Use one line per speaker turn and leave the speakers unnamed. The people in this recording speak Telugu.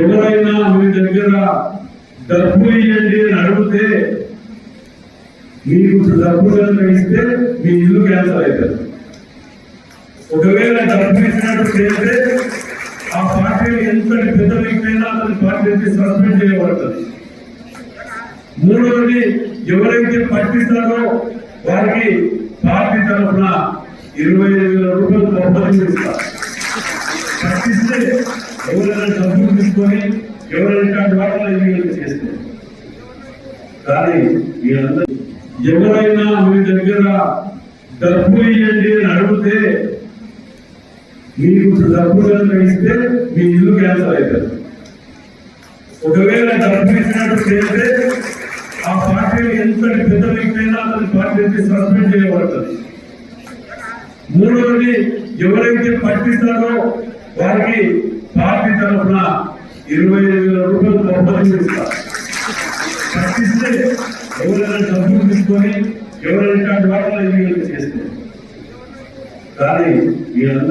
ఎవరైనా మీ దగ్గర డబ్బు ఇవ్వండి అని అడిగితే మీకు డబ్బు కనుక ఇస్తే మీ ఇల్లు క్యాన్సల్ అవుతుంది. ఒకవేళ డబ్బు ఇచ్చినట్టు చేస్తే ఆ పార్టీ ఎంత పెద్ద అయినా అతని పార్టీ సస్పెండ్ చేయబడుతుంది. మూడవది ఎవరైతే పట్టిస్తారో వారికి పార్టీ తరఫున ఇరవై ఐదు వేల రూపాయలు బహుమతి ఇస్తారు ఎవరైనా డబ్బులు తీసుకొని ఎవరైనా ఇట్లాంటి చేస్తారు కానీ మీరందరూ ఎవరైనా మీ దగ్గర డబ్బు ఇవ్వండి అని అడిగితే మీకు డబ్బు కనుక ఇస్తే మీ ఇల్లు క్యాన్సర్ అవుతారు ఒకవేళ డబ్బు ఇచ్చినట్టు చేస్తే ఆ పార్టీ ఎంత పెద్ద వ్యక్తి అతని పార్టీ సస్పెండ్ చేయబడుతుంది. మూడవది ఎవరైతే పట్టిస్తారో వారికి తరఫున ఇరవై ఐదు వేల రూపాయలు బహుమతి ఇస్తారు పట్టిస్తే ఎవరైనా డబ్బులు తీసుకొని ఎవరైనా ఇట్లాంటి వాటిలో ఎన్నికలు కానీ మీరందరూ